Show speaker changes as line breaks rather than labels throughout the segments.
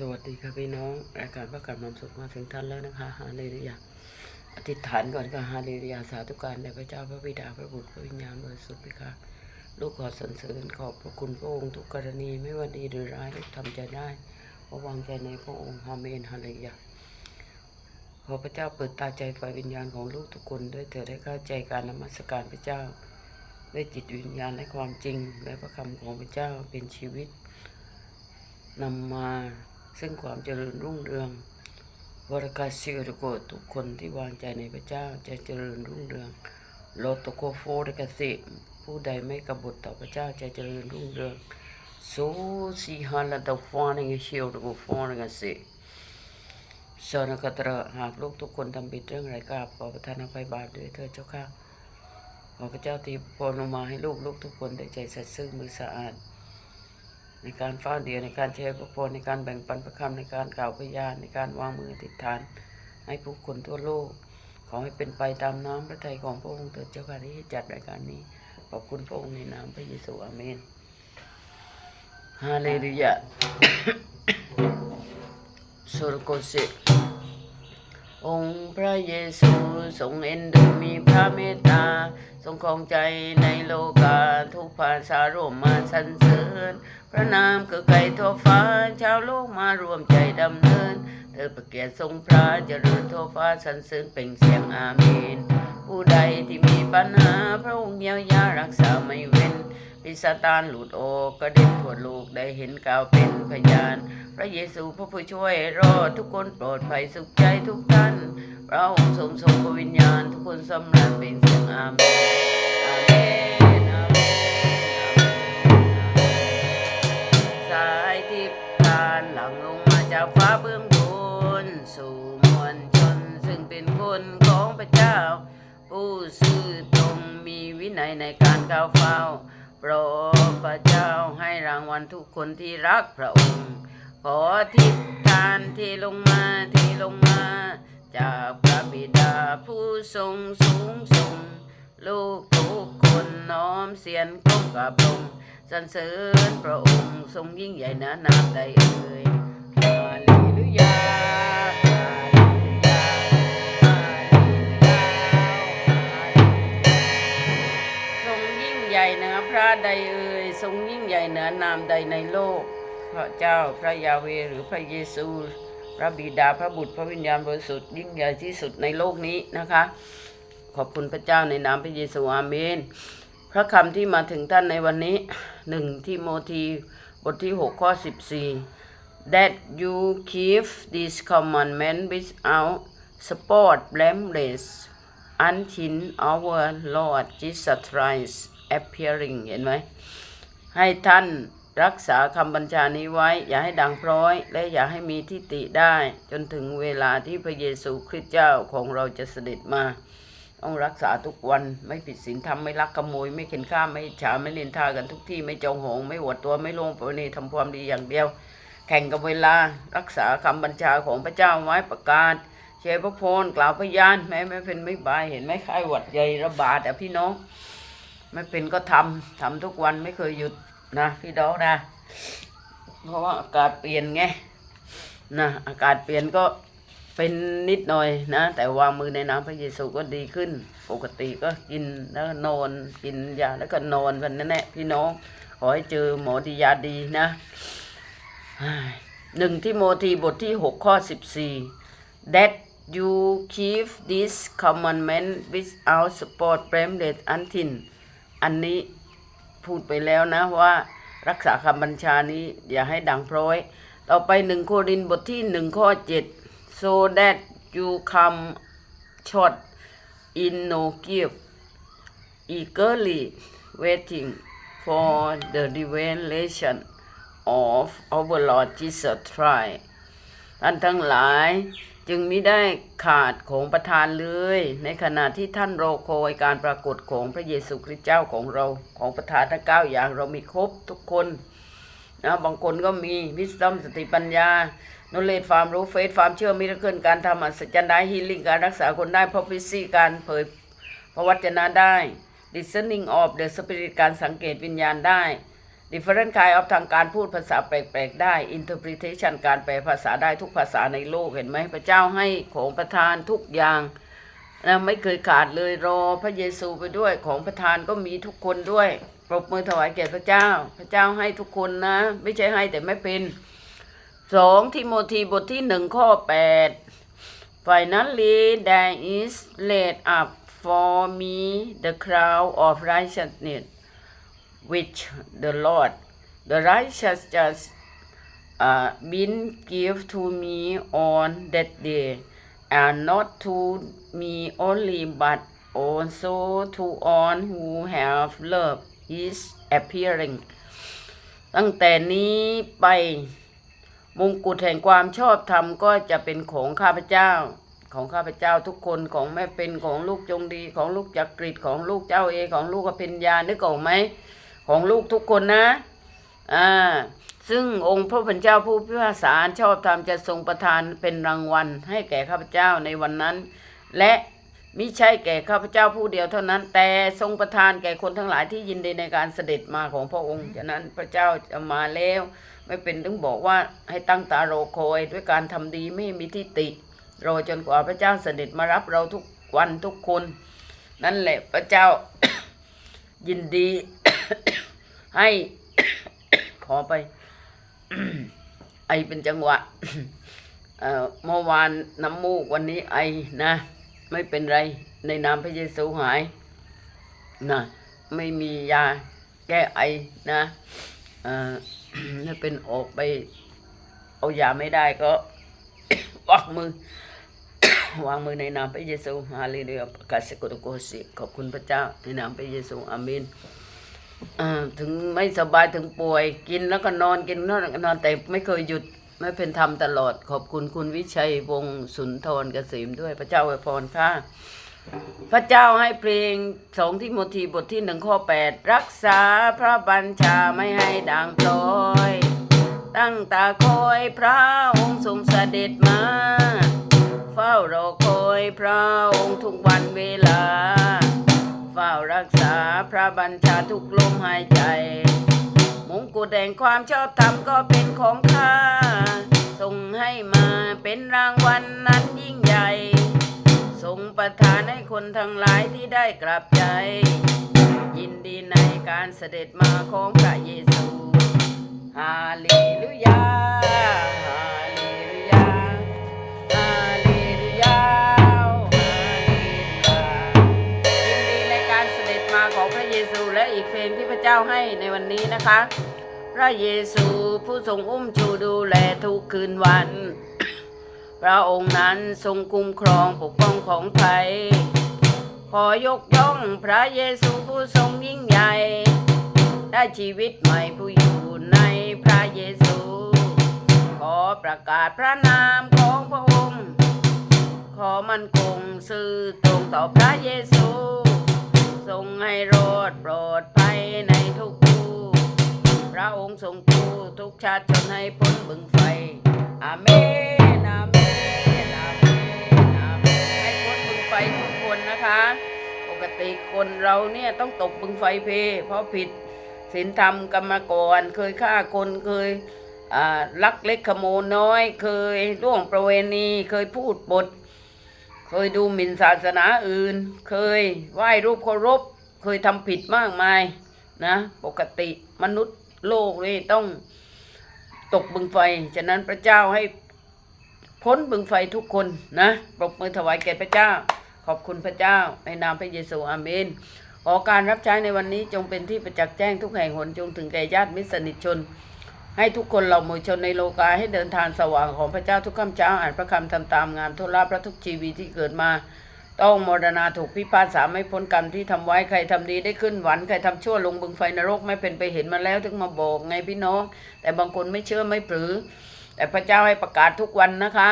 สวัสดีค่ะพี่น้องรายการประกาศความสุขมาถึงท่านแล้วนะคะฮาเลลูยาอธิษฐานก่อนค่ะฮาเลลูยาสาธุการแด่พระเจ้าพระบิดาพระบุตรพระวิญญาณบริสุทธิ์พิค่ะลูกขอสรรเสริญขอบพระคุณพระองค์ทุกกรณีไม่ว่าดีหรือร้ายลูกทำใจได้เพราะวางใจในพระองค์ฮาเมนฮาเลลูยาขอพระเจ้าเปิดตาใจไฟวิญญาณของลูกทุกคนด้วยเถิดได้เข้าใจการนมัสการพระเจ้าด้วยจิตวิญญาณและความจริง และพระคำของพระเจ้าเป็นชีวิตนำมา ซึ่งความเจริญรุ่งเรืองวรกาศิรโกทุกคนที่วางใจในพระเจ้าจะเจริญรุ่งเรืองโลตโกโฟรกสิผู้ใดไม่กบฏต่อพระเจ้าจะเจริญรุ่งเรืองโซสีฮาลตฟานิเชียวตโกฟานกสิสนกตระหากลูกทุกคนทำผิดเรื่องไรกาบขอประทานอภัยบาปด้วยเถิดเจ้าค่ะขอพระเจ้าตีโปรลงมาให้ลูกลูกทุกคนได้ใจสัตย์ซื่อมือสะอาด ในการเฝ้าเดียในการแชร์พระพรในการแบ่งปันประคำในการกล่าวพยานในการวางมืออธิษฐาน ให้ผู้คนทั่วโลก ขอให้เป็นไปตามน้ำพระทัยของพระองค์เถิดเจ้าค่ะที่จัดรายการนี้ ขอบคุณพระองค์ในนามพระเยซูอาเมนฮาเลลูยาสุรโกเซ องค์พระเยซูทรงเอ็นดูมีพระเมตตา ทรงครองใจในโลกาทุกภาษาร่วมมาสรรเสริญ พระนามคือไก่ทั่วฟ้า ชาวโลกมารวมใจดำเนิน เธอประเกียรติทรงพระเจริญทั่วฟ้าสรรเสริญเป็นเสียงอาเมน ผู้ใดที่มีปัญหาพระองค์เยียวยารักษาไม่เว้น พิสตานหลุดโอกก็เด็นทั่วโลกได้เห็นกาวเป็นพยาน พระเยซูพระผู้ช่วยรอดทุกคนปลอดภัยสุขใจทุกท่านพระองค์ทรงทรงพระวิญญาณ ทุกคนสำรันเป็นเสียงอาเมนอาเมนอาเมนอาเมนสายทิพย์ทานหลังลงมาจากฟ้าเบื้องบนสู่มวลชนซึ่งเป็นคนของพระเจ้า ผู้ซื่อตรงมีวินัยในการก้าวเฝ้า โปรดพระเจ้าให้รางวัลทุกคนที่รักพระองค์ ขอทิพทานที่ลงมาที่ลงมา จากพระบิดาผู้ทรงสูงส่งลูกทุกคนน้อมเสียนก้มกับลงค์สรรเสริญพระองค์ทรงยิ่งใหญ่นะนามใดเอ่ย ใดเอ่ยทรงยิ่งใหญ่เหนือนามใดในโลก พระเจ้าพระยาเวหรือพระเยซู พระบิดาพระบุตรพระวิญญาณบริสุทธิ์ยิ่งใหญ่ที่สุดในโลกนี้นะคะ ขอบคุณพระเจ้าในนามพระเยซูอาเมน พระคำที่มาถึงท่านในวันนี้หนึ่งที่โมธีบทที่หกข้อสิบสี่ that you keep this commandment without spot blameless until our Lord Jesus Christ appearing เห็นไหมให้ท่านรักษาคำบัญชานี้ไว้ อย่าให้ดังพร้อย และอย่าให้มีทิฏฐิได้ จนถึงเวลาที่พระเยซูคริสต์เจ้าของเราจะเสด็จมา ต้องรักษาทุกวันไม่ผิดศีลธรรมไม่ลักขโมย ไม่เข็นฆ่าไม่ฉาไม่เลียนทากันทุกที่ไม่จองหอง ไม่หวดตัวไม่ลงประเวณีทำความดีอย่างเดียว แข่งกับเวลารักษาคำบัญชาของพระเจ้าไว้ประกาศเชยพระพรกล่าวพยานแม้ไม่เป็นไม่บายเห็นไหมไข้หวัดใหญ่ระบาดอะพี่น้อง ไม่เป็นก็ทำทำทุกวันไม่เคยหยุดนะพี่น้องนะ เพราะว่าอากาศเปลี่ยนไงนะอากาศเปลี่ยนก็เป็นนิดหน่อยนะ แต่วางมือในน้ำพระเยซูก็ดีขึ้น ปกติก็กินแล้วก็นอนกินยาแล้วก็นอนกันนั่นแหละพี่น้อง ขอให้เจอหมอดียาดีนะหนึ่งที่โมธีบทที่หกข้อสิบสี่ that you keep this commandment without spot blameless until อันนี้พูดไปแล้วนะว่ารักษาคำบัญชานี้ อย่าให้ดังพร้อย ต่อไปหนึ่งโครินบทที่หนึ่งข้อเจ็ด so that you come short in no gift eagerly waiting for the revelation of our Lord Jesus Christ ท่านทั้งหลาย จึงมิได้ขาดของประทานเลย ในขณะที่ท่านรอคอยการปรากฏของพระเยซูคริสต์เจ้าของเราของประทานทั้งเก้าอย่างเรามีครบทุกคนนะบางคนก็มีวิสตอมสติปัญญาโนเลดความรู้เฟซความเชื่อมิราเคิลการทำอัศจรรย์ได้ฮีลิ่งการรักษาคนได้พ r o ฟิซีการเผยพระวจนะได้ discerning of the spirit การสังเกตวิญญาณได้ different kind of ทางการพูดภาษาแปลกๆได้ interpretation การแปลภาษาได้ทุกภาษาในโลกเห็นไหมพระเจ้าให้ของประทานทุกอย่างนะไม่เคยขาดเลยรอพระเยซูไปด้วยของประทานก็มีทุกคนด้วยปรบมือถวายแก่พระเจ้า พระเจ้าให้ทุกคนนะ ไม่ใช่ให้แต่ไม่เป็นสองทิโมธีบทที่หนึ่งข้อแปด Finally there is laid up for me the crown of righteousness which the Lord the righteous just uh, been give to me on that day and not to me only but also to all who have loved his appearing ตั้งแต่นี้ไปมงกุฎแห่งความชอบธรรมก็จะเป็นของข้าพเจ้า ของข้าพเจ้าทุกคนของแม่เป็นของลูกจงดีของลูกจักริดของลูกเจ้าเอของลูกอภิญญานึกออกไหม ของลูกทุกคนนะอ่าซึ่งองค์พระผู้เป็นเจ้าผู้พิพากษาชอบธรรมจะทรงประทานเป็นรางวัลให้แก่ข้าพเจ้าในวันนั้น และมิใช่แก่ข้าพเจ้าผู้เดียวเท่านั้น แต่ทรงประทานแก่คนทั้งหลายที่ยินดีในการเสด็จมาของพระองค์ฉะนั้นพระเจ้าจะมาแล้ว ไม่เป็นถึงบอกว่าให้ตั้งตารอคอยด้วยการทำดีไม่มีที่ติรอจนกว่าพระเจ้าเสด็จมารับเราทุกวันทุกคน นั่นแหละพระเจ้ายินดี ให้ขอไป ไอเป็นจังหวะเมื่อวานน้ำมูกวันนี้ไอนะ ไม่เป็นไรในนามพระเยซูหายนะไม่มียาแก้ไอนะถ้าเป็นออกไป เอายาไม่ได้ก็วางมือ วางมือในนามพระเยซูฮาเลลูยาประกาศสกุลโกสิขอบคุณพระเจ้าในนามพระเยซูอาเมน ถึงไม่สบายถึงป่วย กินแล้วก็นอนกินนอนนอนแต่ไม่เคยหยุดไม่เป็นธรรมตลอด ขอบคุณคุณวิชัยวงสุนทรเกษมด้วยพระเจ้าอวยพรค่ะ พระเจ้าให้เพลงสองที่โมทีบทที่หนึ่งข้อแปดรักษาพระบัญชาไม่ให้ด่างพลอย ตั้งตาคอยพระองค์ทรงเสด็จมา เฝ้ารอคอยพระองค์ทุกวันเวลา เฝ้ารักษาพระบัญชาทุกลมหายใจ มงกุฎแห่งความชอบธรรมก็เป็นของข้าส่งให้มาเป็นรางวัลนนั้นยิ่งใหญ่ทรงประทานให้คนทั้งหลายที่ได้กลับใจ ยินดีในการเสด็จมาของพระเยซู ฮาเลลูยา เจ้าให้ในวันนี้นะคะ พระเยซูผู้ทรงอุ้มชูดูแลทุกคืนวัน พระองค์นั้นทรงคุ้มครองปกป้องของไทยขอยกย่องพระเยซูผู้ทรงยิ่งใหญ่ ได้ชีวิตใหม่ผู้อยู่ในพระเยซู ขอประกาศพระนามของพระองค์ ขอมันคงซื่อตรงต่อพระเยซู ทรงให้รอดปลอดภัยในทุกผู้พระองค์ทรงผู้ทุกชาติชนให้พ้นบึงไฟ อาเมนอาเมนอาเมนอาเมนให้พ้นบึงไฟทุกคนนะคะ ปกติคนเราเนี่ยต้องตกบึงไฟเพ เพราะผิดศีลธรรมกรรมกรเคยฆ่าคนเคยอ่าลักเล็กขโมยน้อย เคยล่วงประเวณีเคยพูดปด เคยดูหมิ่นศาสนาอื่น เคยไหว้รูปเคารพ เคยทำผิดมากมายนะ ปกติมนุษย์โลกนี่ต้องตกบึงไฟ ฉะนั้นพระเจ้าให้พ้นบึงไฟทุกคนนะปรบมือถวายแก่พระเจ้า ขอบคุณพระเจ้า ในนามพระเยซูอาเมนขอการรับใช้ในวันนี้จงเป็นที่ประจักษ์แจ้งทุกแห่งหนจงถึงแก่ญาติมิตรสนิทชน ให้ทุกคนเรามู่ชนในโลกาให้เดินทางสว่างของพระเจ้าทุกคำเช้าอ่านพระคำทำตามงานทุลาพระทุกชีวิตที่เกิดมา ต้องมรณาถูกพิพากษาไม่พ้นกรรมที่ทำไว้ใครทำดีได้ขึ้นหวันใครทำชั่วลงบึงไฟนรกไม่เป็นไปเห็นมาแล้วถึงมาบอกไงพี่น้อง แต่บางคนไม่เชื่อไม่ปรือ แต่พระเจ้าให้ประกาศทุกวันนะคะ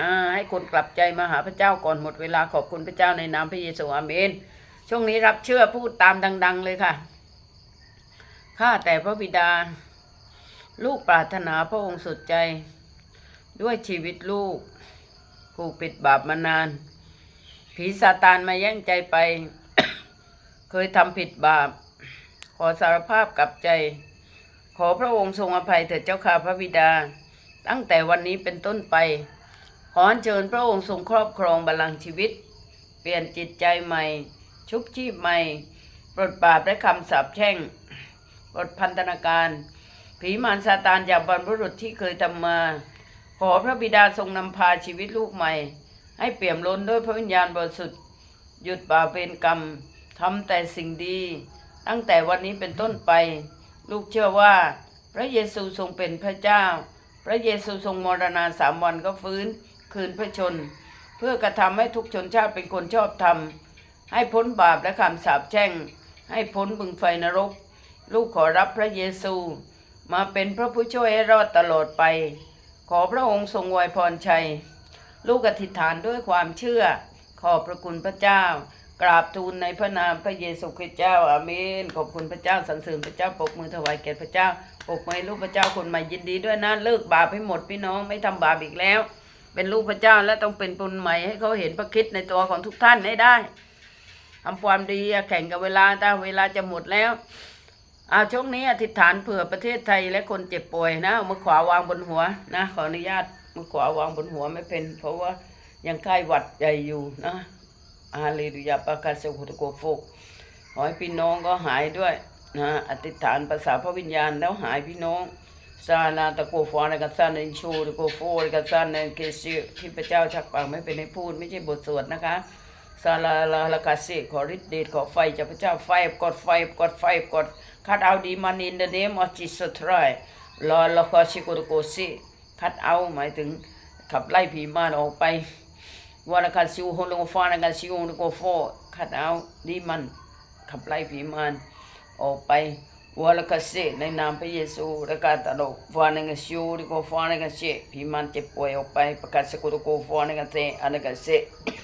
อ่าให้คนกลับใจมาหาพระเจ้าก่อนหมดเวลาขอบคุณพระเจ้าในนามพระเยซูอาเมน ช่วงนี้รับเชื่อพูดตามดัง ๆ เลยค่ะข้าแต่พระบิดา ลูกปรารถนาพระองค์สุดใจ ด้วยชีวิตลูก ผูกปิดบาปมานาน ผีซาตานมาแย่งใจไป เคยทำผิดบาป ขอสารภาพกลับใจ ขอพระองค์ทรงอภัยเถิดเจ้าข้าพระบิดา ตั้งแต่วันนี้เป็นต้นไป ขออัญเชิญพระองค์ทรงครอบครองบัลลังก์ชีวิต เปลี่ยนจิตใจใหม่ ชุบชีพใหม่ ปลดปราบและคำสาปแช่ง ปลดพันธนาการ ผีมารซาตานจากบรรพบุรุษที่เคยทำมา ขอพระบิดาทรงนำพาชีวิตลูกใหม่ ให้เปี่ยมล้นด้วยพระวิญญาณบริสุทธิ์หยุดบาปเวรกรรมทำแต่สิ่งดี ตั้งแต่วันนี้เป็นต้นไป ลูกเชื่อว่า พระเยซูทรงเป็นพระเจ้า พระเยซูทรงมรณาสามวันก็ฟื้น คืนพระชน เพื่อกระทำให้ทุกชนชาติเป็นคนชอบธรรม ให้พ้นบาปและคำสาปแช่ง ให้พ้นบึงไฟนรก ลูกขอรับพระเยซู มาเป็นพระผู้ช่วยให้รอดตลอดไป ขอพระองค์ทรงวยพรชัย ลูกอธิษฐานด้วยความเชื่อ ขอบพระคุณพระเจ้า กราบทูลในพระนามพระเยซูคริสต์เจ้าอาเมน ขอบคุณพระเจ้าสรรเสริญพระเจ้าปรบมือถวายแก่พระเจ้าปรบมือลูกพระเจ้าคนใหม่ยินดีด้วยนะเลิกบาปให้หมดพี่น้องไม่ทำบาปอีกแล้ว เป็นลูกพระเจ้าและต้องเป็นปุญใหม่ให้เขาเห็นพระคิดในตัวของทุกท่านให้ได้ทำความดีแข่งกับเวลาถ้าเวลาจะหมดแล้ว อาช่วงนี้อธิษฐานเผื่อประเทศไทยและคนเจ็บป่วยนะมือขวาวางบนหัวนะขออนุญาตมือขวาวางบนหัวไม่เป็น เพราะว่ายังไข้หวัดใหญ่อยู่นะอาเลลุยาปากาเซโคตโกโฟกขอให้พี่น้องก็หายด้วยนะอธิษฐานภาษาพระวิญญาณแล้วหายพี่น้องซานาตะโกฟอนกับซานในชูตะโกโฟกับซานในเกซิที่พระเจ้าชักปากไม่เป็นให้พูด ไม่ใช่บทสวดนะคะ ซาลาลาลากาเซขอฤทธิ์เดชขอไฟจากพระเจ้าไฟกดไฟกดไฟกดคัดเอาดีมันอินเดเนมอจิสทรายลอลาคาชิโกตโกเซคัดเอาหมายถึงขับไล่ผีมารออกไปวาลากาซิวโฮลงฟานกาซิวตะโกโฟคัดเอาดีมันขับไล่ผีมารออกไปวาลกเสในนามพระเยซูและการตลกฟานังชิวริโกฟานังเสพิมันเจ็บป่วยออกไปประกาศสกุลโกฟานังเตอนังเสประกาศสกุลโกฟาเตนันตกสินุตโกฟานังเสพิมันเจ็บป่วยออกไปประกาศสกุลโกประกาศสกุลโกฟานันกาเส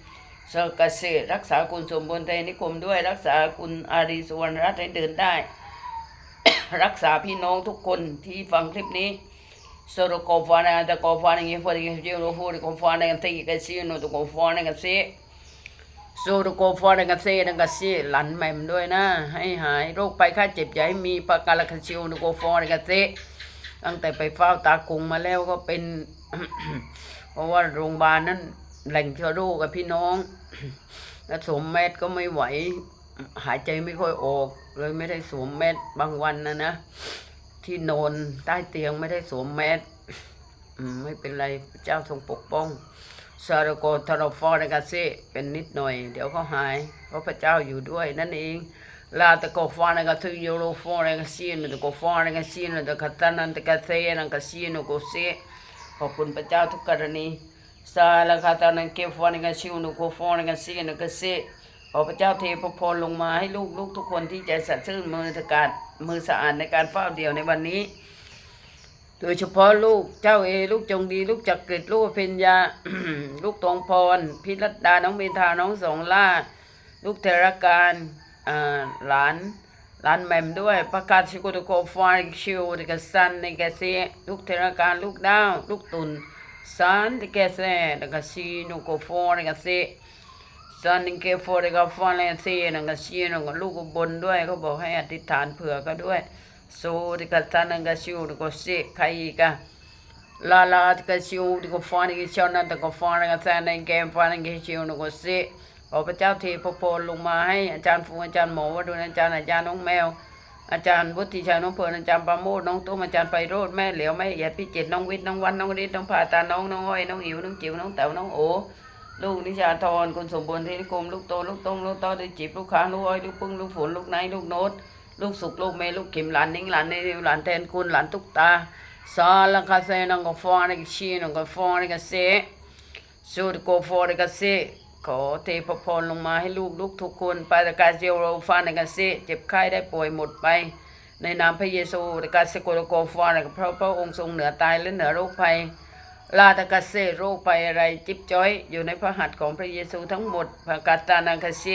เสกเกษตรรักษาคุณสมบูรณ์ไทยนิคมด้วยรักษาคุณอารีสุวรรณรัตน์ให้เดินได้ รักษาพี่น้องทุกคนที่ฟังคลิปนี้สโรโกฟานาตะโกฟานังเฟริเจิโรฟูริโกฟานังเตกิกซิโนตะโกฟานังเซสูรุโกฟอนังกเซนังกซีหลันแม่มด้วยนะ ให้หายโรคไปค่าเจ็บให้มีปากกาลคชิวนุโกฟอนังกเซตั้งแต่ไปเฝ้าตากุงมาแล้วก็เป็น เพราะว่าโรงพยาบาลนั้น แหล่งเชื้อโรคกับพี่น้อง แล้วสวมแมสก็ไม่ไหว หายใจไม่ค่อยออก เลยไม่ได้สวมแมสบางวันนะนะที่นอนใต้เตียงไม่ได้สวมแมสไม่เป็นไรเจ้าทรงปกป้องซาโรโกทารฟอร์นกาเซเป็นนิดหน่อย เดี๋ยวเขาหาย เพราะพระเจ้าอยู่ด้วยนั่นเองลาตะโกฟานกาทุยโรฟอร์นกาซีนตะโกฟอร์นกาซีนตะคัตานันตะกาเซนังกาซีนโกเซขอบคุณพระเจ้าทุกกรณี ซาลคาตานังเกฟอนกาชิวนุโกฟอร์นกาซีนกเซขอพระเจ้าเทพระพรลงมาให้ลูกลูกทุกคนที่ใจสัตย์ซื่อมือตะการมือสะอาดในการเฝ้าเดียวในวันนี้ โดยเฉพาะลูกเจ้าเอลูกจงดี ลูกจักริดลูกเพญญาลูกตองพร พิรัตดาน้องเมธาน้องสองล่า ลูกเทรการหลานหลานแหม่มด้วยประกาศชิโกโตโกฟาริชิวติกสันในแกเซลูกเทรการลูกดาว ลูกตุน สันติแกเซแล้วก็ซีโนโกฟอริกาเซสันเกฟอริกาฟอนเลเซแล้วก็ซีโนก็ลูกบนด้วยเขาบอกให้อธิษฐานเผื่อก็ด้วยโซติกสันนังกชิวติกเซใครอีกอะลาลาตกชิวตกฟานิกชานันตกฟานิกแซนในเกมฟานิกชิวนุกเสขอพระเจ้าเทพโพลลงมาให้อาจารย์ฟูอาจารย์หมอวดุลอาจารย์อาจารย์น้องแมว อาจารย์วุฒิชัยน้องเพลินอาจารย์ประโมทน้องตุ้มอาจารย์ไปโรดแม่เหลียวแม่เหยียดพี่เจิตน้องวิทย์น้องวันน้องฤทธิ์น้องผ่าตาน้องน้องอ้อยน้องอิ๋วน้องจิ๋วน้องเต๋าน้องโอลูกนิชาธรคนสมบูรณ์เทนิคมลูกโตลูกตงลูกโตได้จีบลูกค้าลูกอ้อยลูกปึ้งลูกฝนลูกไนลูกโนตลูกสุกลูกเมลูกข็มหลานนิ้งหลานในหลานแทนคุณหลานตุ๊กตาซาลังคาเซนังกฟอนิกชีนังกฟอนิกเซสูดโกฟอนิกเซ ขอเทพพรลงมาให้ลูกลูกทุกคนปาตกาเจโรฟานิกเซเจ็บไข้ได้ป่วยหมดไป ในนามพระเยซูในการสกุลโกฟอนเพราะพระองค์ทรงเหนือตายและเหนือโรคภัย ลาตกาเซโรคภัยอะไรจิบจ้อย อยู่ในพระหัตถ์ของพระเยซูทั้งหมดพระกาตานังคาเซ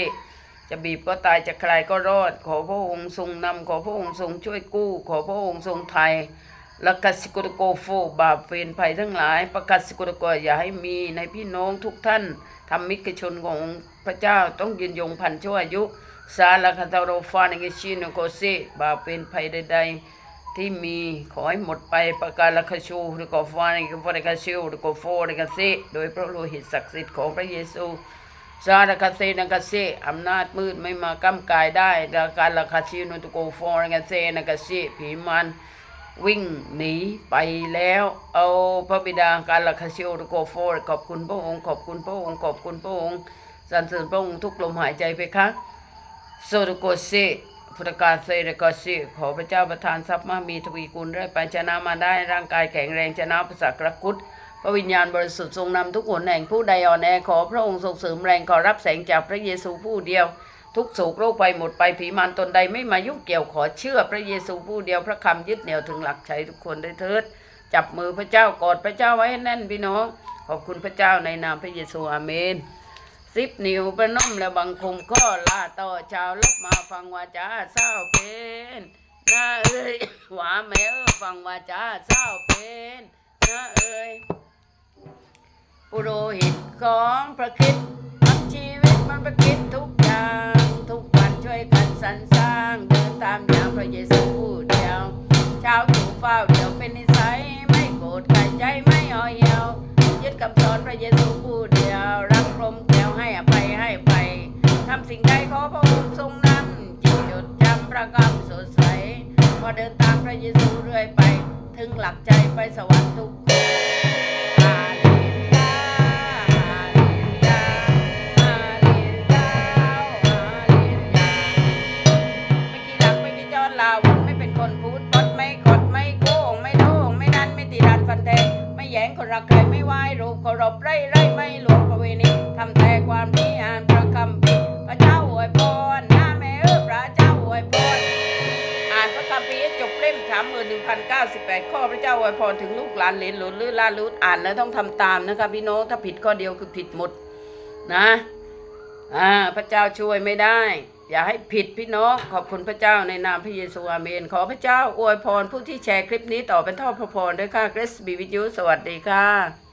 จะบีบก็ตายจะใครก็รอด ขอพระองค์ทรงนำขอพระองค์ทรงช่วยกู้ ขอพระองค์ทรงไทยละกัสสิกุตโกโฟบาปเวรภัยทั้งหลาย ประกาศสิกุตโกอย่าให้มีในพี่น้องทุกท่าน ทำมิตรชนของพระเจ้าต้องยืนยงพันชั่วอายุ สาลคาตาโรฟานกิชินโกเซบาปเวรภัยใดๆ ที่มีขอให้หมดไปประการละคชูหรือกอฟานกฟานกาชิวหรือกโฟหรือกาเซโดยพระโลหิตศักดิ์สิทธิ์ของพระเยซูซาดากาเซนักาเซอำนาจมืดไม่มากำกายได้ดาการละคาชินุตุโกฟอร์นักาเซนักาเซผีมัน วิ่งหนีไปแล้ว เอาพระบิดาการละคาชิโอตุโกฟรขอบคุณพระองค์ขอบคุณพระองค์ขอบคุณพระองค์สรรเสริญพระองค์ทุกลมหายใจไปคะโซตุโกเซพุทธการเซเรกาเซขอพระเจ้าประทานทรัพย์มามีทวีกุลได้ไปชนะมาได้ร่างกายแข็งแรงชนะประสากระกุดพระวิญญาณบริสุทธิ์ทรงนำทุกหนแห่งผู้ใดอ่อนแอขอพระองค์ทรงเสริมแรงขอรับแสงจากพระเยซูผู้เดียว ทุกโศกโรคไปหมดไปผีมารตนใดไม่มายุ่งเกี่ยวขอเชื่อพระเยซูผู้เดียวพระคำยึดเหนี่ยวถึงหลักชัยทุกคนได้เถิด จับมือพระเจ้ากอดพระเจ้าไว้ให้แน่นพี่น้อง ขอบคุณพระเจ้าในนามพระเยซูอาเมนสิบนิ้วประนมและบังคมข้อลาต่อชาวลบมาฟังวาจาเศร้าเป็นนะเอ้ยหวาแม่เออฟังวาจาเศร้าเป็นนะเอ้ยปุโรหิตของพระคิดทำชีวิตมันประคิดทุกอย่าง ช่วยกันสรรสร้างเดินตามอย่างพระเยซูเดียวเช้าอยู่เฝ้าเดียวเป็นนิสัยไม่โกรธไก่ใจไม่อ่อยเหี่ยวยึดคำสอนพระเยซูผู้เดียวรักพรมแก้วให้อภัยให้ไปทำสิ่งใดขอพระองค์ทรงนำจิตจดจำพระกรรมสดใสพอเดินตามพระเยซูเรื่อยไป ถึงหลักใจไปสวรรค์ทุก แย้งคนรักใครไม่ไหวรูปเคารพไร่ไร่ไม่หลวงประเวณีทำแต่ความดีอ่านพระคำพีพระเจ้าอวยพรหน้าแม่เออพระเจ้าอวยพรอ่านพระคัมภีจบเล่มสามหมื่นหนึ่งพันเก้าสิบแปดข้อพระเจ้าอวยพรถึงลูกหลานเหลนหลุนลื่นล่าลุดอ่านแล้วต้องทำตามนะคะพี่น้องถ้าผิดข้อเดียวคือผิดหมดนะอ่าพระเจ้าช่วยไม่ได้ อย่าให้ผิดพี่น้องขอบคุณพระเจ้าในนามพระเยซูอาเมน ขอพระเจ้าอวยพรผู้ที่แชร์คลิปนี้ต่อเป็นท่อพระพรด้วยค่ะเกรสบีวิทยุสวัสดีค่ะ